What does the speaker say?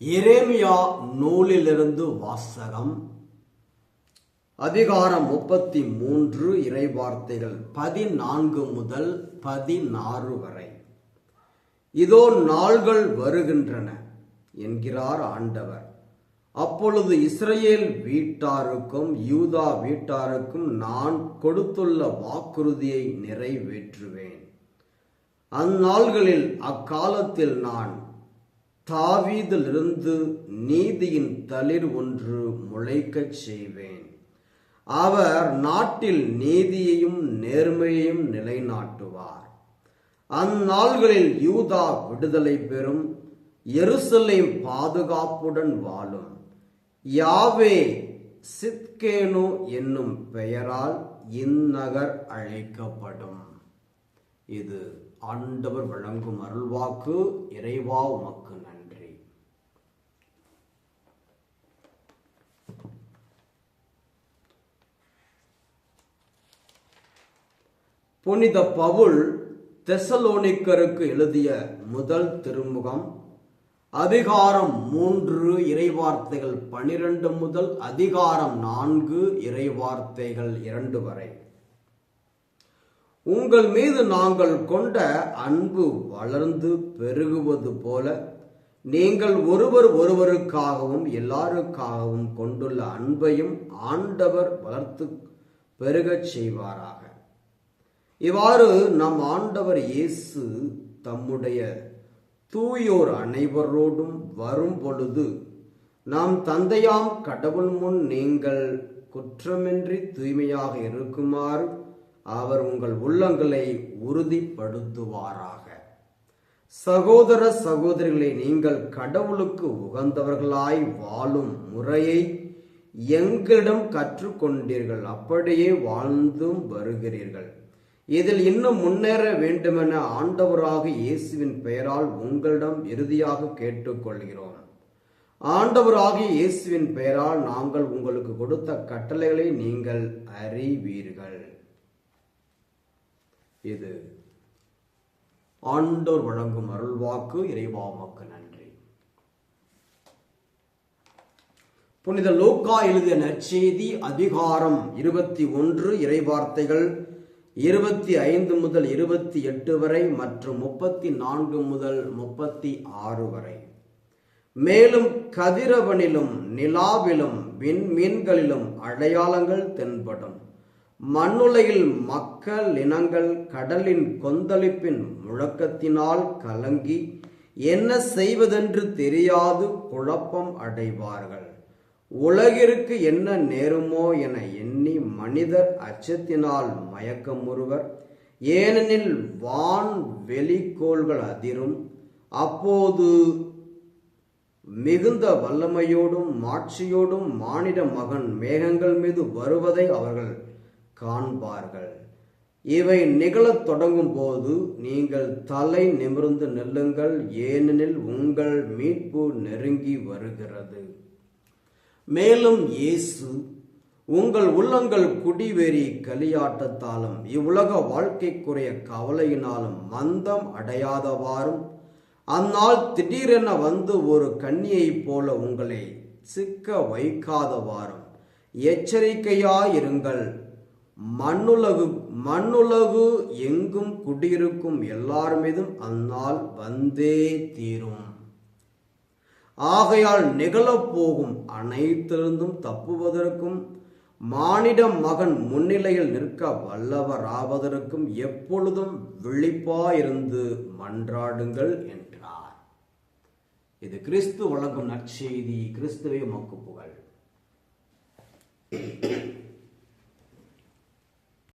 எரேமியா நூலிலிருந்து வாசகம். அதிகாரம் முப்பத்தி மூன்று இறைவார்த்தைகள் பதினான்கு முதல் பதினாறு வரை. இதோ நாள்கள் வருகின்றன என்கிறார் ஆண்டவர். அப்பொழுது இஸ்ரேல் வீட்டாருக்கும் யூதா வீட்டாருக்கும் நான் கொடுத்துள்ள வாக்குறுதியை நிறைவேற்றுவேன். அந்நாள்களில் அக்காலத்தில் நான் தாவீதிலிருந்து நீதியின் தளிர் ஒன்று முளைக்கச் செய்வேன். அவர் நாட்டில் நீதியையும் நேர்மையையும் நிலைநாட்டுவார். அந்நாள்களில் யூதா விடுதலை பெறும் எருசலேம் பாதுகாப்புடன் வாழும். யாவே சித்கேனு என்னும் பெயரால் இந்நகர் அழைக்கப்படும். இது ஆண்டவர் வழங்கும் அருள்வாக்கு இறைவா உமக்கு நன்றி. புனித பவுல் தெசலோனிக்கருக்கு எழுதிய முதல் திருமுகம் அதிகாரம் மூன்று இறைவார்த்தைகள் பனிரெண்டு முதல் அதிகாரம் நான்கு இறைவார்த்தைகள் இரண்டு வரை. உங்கள் மீது நாங்கள் கொண்ட அன்பு வளர்ந்து பெருகுவது போல நீங்கள் ஒருவர் ஒருவருக்காகவும் எல்லாருக்காகவும் கொண்டுள்ள அன்பையும் ஆண்டவர் வளர்த்து பெருகச் செய்வாராக. இவ்வாறு நம் ஆண்டவர் இயேசு தம்முடைய தூயோர் அனைவரோடும் வரும் பொழுது நாம் தந்தையாம் கடவுள் முன் நீங்கள் குற்றமின்றி தூய்மையாக இருக்குமாறு அவர் உங்கள் உள்ளங்களை உறுதிப்படுத்துவாராக. சகோதர சகோதரிகளை நீங்கள் கடவுளுக்கு உகந்தவர்களாய் வாழும் முறையை எங்களிடம் கற்றுக்கொண்டீர்கள். அப்படியே வாழ்ந்தும் வருகிறீர்கள். இதில் இன்னும் முன்னேற வேண்டுமென ஆண்டவராக இயேசுவின் பெயரால் உங்களிடம் இறுதியாக கேட்டுக்கொள்கிறோம். ஆண்டவராகிய இயேசுவின் பெயரால் நாங்கள் உங்களுக்கு கொடுத்த கட்டளைகளை நீங்கள் அறிவீர்கள். இது ஆண்டோர் வழங்கும் அருள்வாக்கு. இறைவாமக்கு நன்றி. புனித லோக்கா எழுதிய நற்செய்தி அதிகாரம் இருபத்தி ஒன்று இறைவார்த்தைகள் இருபத்தி ஐந்து முதல் இருபத்தி எட்டு வரை மற்றும் முப்பத்தி நான்கு முதல் முப்பத்தி ஆறு வரை. மேலும் கதிரவனிலும் நிலாவிலும் விண்மீன்களிலும் அடையாளங்கள் தென்படும். மண்ணுலையில் மக்கள் இனங்கள் கடலின் கொந்தளிப்பின் முழக்கத்தினால் கலங்கி என்ன செய்வதென்று தெரியாது குழப்பம் அடைவார்கள். உலகிற்கு என்ன நேருமோ என எண்ணி மனிதர் அச்சத்தினால் மயக்கம் ஒருவர் ஏனெனில் வான் வெளிக்கோள்கள் அதிரும். அப்போது மிகுந்த வல்லமையோடும் மாட்சியோடும் மானிட மகன் மேகங்கள் மீது வருவதை அவர்கள் காண்பார்கள். இவை நிகழத் தொடங்கும் போது நீங்கள் தலை நிமிர்ந்து நில்லுங்கள். ஏனெனில் உங்கள் மீட்பு நெருங்கி வருகிறது. மேலும் இயேசு உங்கள் உள்ளங்கள் குடிவெறி களியாட்டத்தாலும் இவ்வுலக வாழ்க்கைக்குரிய கவலையினாலும் மந்தம் அடையாதவாறும் அந்நாள் திடீரென வந்து ஒரு கன்னியைப் போல உங்களை சிக்க வைக்காதவாறும் எச்சரிக்கையாயிருங்கள். மண்ணுலகு மண்ணுலகு எங்கும் குடியிருக்கும் எல்லார் மீதும் அந்நாள் வந்தே தீரும். ஆகையால் நிகழப்போகும் அனைத்திலிருந்தும் தப்புவதற்கும் மானிட மகன் முன்னிலையில் நிற்க வல்லவராவதற்கும் எப்பொழுதும் விழிப்பாயிருந்து மன்றாடுங்கள் என்றார். இது கிறிஸ்து வழங்கும் நற்செய்தி கிறிஸ்துவே மக்கு புகழ்